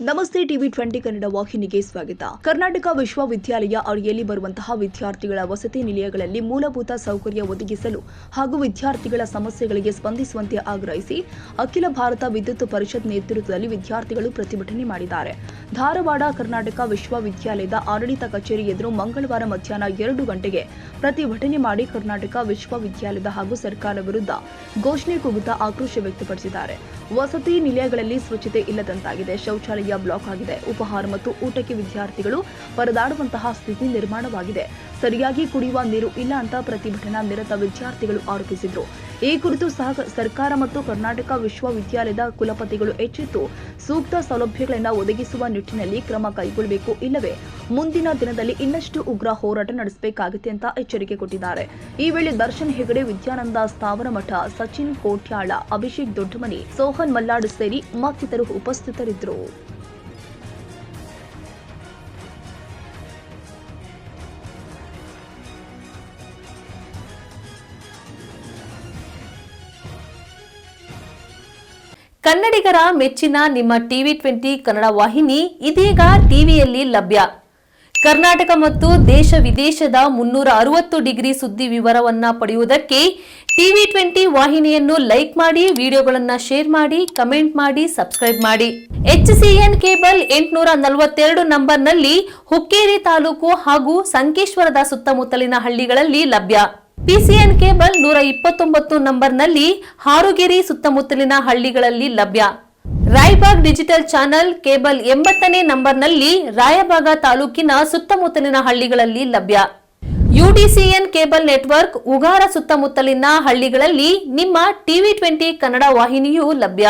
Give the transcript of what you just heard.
ನಮಸ್ತೆ TV twenty Kannada ವಾಹಿನಿಗೆ ಸ್ವಾಗತ. ಕರ್ನಾಟಕ ವಿಶ್ವವಿದ್ಯಾಲಯ ಅಡಿಯಲ್ಲಿ ಬರುವಂತಹ ವಿದ್ಯಾರ್ಥಿಗಳ ವಸತಿ ನಿಲಯಗಳಲ್ಲಿ ಮೂಲಭೂತ ಸೌಕರ್ಯ ಒದಗಿಸಲು ಹಾಗೂ ವಿದ್ಯಾರ್ಥಿಗಳ ಸಮಸ್ಯೆಗಳಿಗೆ ಸ್ಪಂದಿಸುವಂತೆ ಆಗ್ರಹಿಸಿ ಅಖಿಲ ಭಾರತ ವಿದ್ಯುತ್ ಪರಿಷತ್ ನೇತೃತ್ವದಲ್ಲಿ ವಿದ್ಯಾರ್ಥಿಗಳು ಪ್ರತಿಭಟನೆ ಮಾಡಿದ್ದಾರೆ. ಧಾರವಾಡ ಕರ್ನಾಟಕ ವಿಶ್ವವಿದ್ಯಾಲಯದ ಆಡಳಿತ ಕಚೇರಿ ಎದುರು ಮಂಗಳವಾರ ಮಧ್ಯಾಹ್ನ ಎರಡು ಗಂಟೆಗೆ ಪ್ರತಿಭಟನೆ ಮಾಡಿ ಕರ್ನಾಟಕ ವಿಶ್ವವಿದ್ಯಾಲಯದ ಹಾಗೂ ಸರ್ಕಾರ ವಿರುದ್ಧ ಘೋಷಣೆ ಕೂಗುತ್ತಾ ಆಕ್ರೋಶ ವ್ಯಕ್ತಪಡಿಸಿದ್ದಾರೆ. ವಸತಿ ನಿಲಯಗಳಲ್ಲಿ ಸ್ವಚ್ಛತೆ ಇಲ್ಲದಂತಾಗಿದೆ. ಶೌಚಾಲಯ ಬ್ಲಾಕ್ ಆಗಿದೆ. ಉಪಹಾರ ಮತ್ತು ಊಟಕ್ಕೆ ವಿದ್ಯಾರ್ಥಿಗಳು ಪರದಾಡುವಂತಹ ಸ್ಥಿತಿ ನಿರ್ಮಾಣವಾಗಿದೆ. ಸರಿಯಾಗಿ ಕುಡಿಯುವ ನೀರು ಇಲ್ಲ ಅಂತ ಪ್ರತಿಭಟನಾ ನಿರತ ವಿದ್ಯಾರ್ಥಿಗಳು ಆರೋಪಿಸಿದ್ರು. ಈ ಕುರಿತು ಸಹ ಸರ್ಕಾರ ಮತ್ತು ಕರ್ನಾಟಕ ವಿಶ್ವವಿದ್ಯಾಲಯದ ಕುಲಪತಿಗಳು ಎಚ್ಚೆತ್ತು. ಸೂಕ್ತ ಸೌಲಭ್ಯಗಳನ್ನು ಒದಗಿಸುವ ನಿಟ್ಟಿನಲ್ಲಿ ಕ್ರಮ ಕೈಗೊಳ್ಳಬೇಕು. ಇಲ್ಲವೇ, ಮುಂದಿನ ದಿನದಲ್ಲಿ ಇನ್ನಷ್ಟು ಉಗ್ರ ಹೋರಾಟ ನಡೆಸಬೇಕಾಗುತ್ತೆ ಅಂತ ಎಚ್ಚರಿಕೆ ಕೊಟ್ಟಿದ್ದಾರೆ. ಈ ವೇಳೆ ದರ್ಶನ್ ಹೆಗಡೆ, ವಿದ್ಯಾನಂದ ಸ್ಥಾವರ ಮಠ, ಸಚಿನ್ ಕೋಟ್ಯಾಳ, ಅಭಿಷೇಕ್ ದೊಡ್ಡಮನಿ, ಸೋಹನ್ ಮಲ್ಲಾಡ್ ಸೇರಿ ಮತ್ತಿತರು ಉಪಸ್ಥಿತರಿದ್ದರು. ಕನ್ನಡಿಗರ ಮೆಚ್ಚಿನ ನಿಮ್ಮ ಟಿವಿ ಟ್ವೆಂಟಿ ಕನ್ನಡ ವಾಹಿನಿ ಇದೀಗ ಟಿವಿಯಲ್ಲಿ ಲಭ್ಯ. ಕರ್ನಾಟಕ ಮತ್ತು ದೇಶ ವಿದೇಶದ ಮುನ್ನೂರ ಅರವತ್ತು ಡಿಗ್ರಿ ಸುದ್ದಿ ವಿವರವನ್ನ ಪಡೆಯುವುದಕ್ಕೆ ಟಿವಿ ಟ್ವೆಂಟಿ ವಾಹಿನಿಯನ್ನು ಲೈಕ್ ಮಾಡಿ, ವಿಡಿಯೋಗಳನ್ನು ಶೇರ್ ಮಾಡಿ, ಕಮೆಂಟ್ ಮಾಡಿ, ಸಬ್ಸ್ಕ್ರೈಬ್ ಮಾಡಿ. ಎಚ್ಸಿಎನ್ ಕೇಬಲ್ ಎಂಟುನೂರ ನಲವತ್ತೆರಡು ನಂಬರ್ನಲ್ಲಿ ಹುಕ್ಕೇರಿ ತಾಲೂಕು ಹಾಗೂ ಸಂಕೇಶ್ವರದ ಸುತ್ತಮುತ್ತಲಿನ ಹಳ್ಳಿಗಳಲ್ಲಿ ಲಭ್ಯ. ಪಿಸಿಎನ್ ಕೇಬಲ್ ನೂರ ಇಪ್ಪತ್ತೊಂಬತ್ತು ನಂಬರ್ನಲ್ಲಿ ಹಾರುಗೆರೆ ಸುತ್ತಮುತ್ತಲಿನ ಹಳ್ಳಿಗಳಲ್ಲಿ ಲಭ್ಯ. ರಾಯಬಾಗ್ ಡಿಜಿಟಲ್ ಚಾನೆಲ್ ಕೇಬಲ್ ಎಂಬತ್ತನೇ ನಂಬರ್ನಲ್ಲಿ ರಾಯಬಾಗ ತಾಲೂಕಿನ ಸುತ್ತಮುತ್ತಲಿನ ಹಳ್ಳಿಗಳಲ್ಲಿ ಲಭ್ಯ. ಯುಡಿಸಿಎನ್ ಕೇಬಲ್ ನೆಟ್ವರ್ಕ್ ಉಗಾರ ಸುತ್ತಮುತ್ತಲಿನ ಹಳ್ಳಿಗಳಲ್ಲಿ ನಿಮ್ಮ ಟಿವಿ ಟ್ವೆಂಟಿ ಕನ್ನಡ ವಾಹಿನಿಯೂ ಲಭ್ಯ.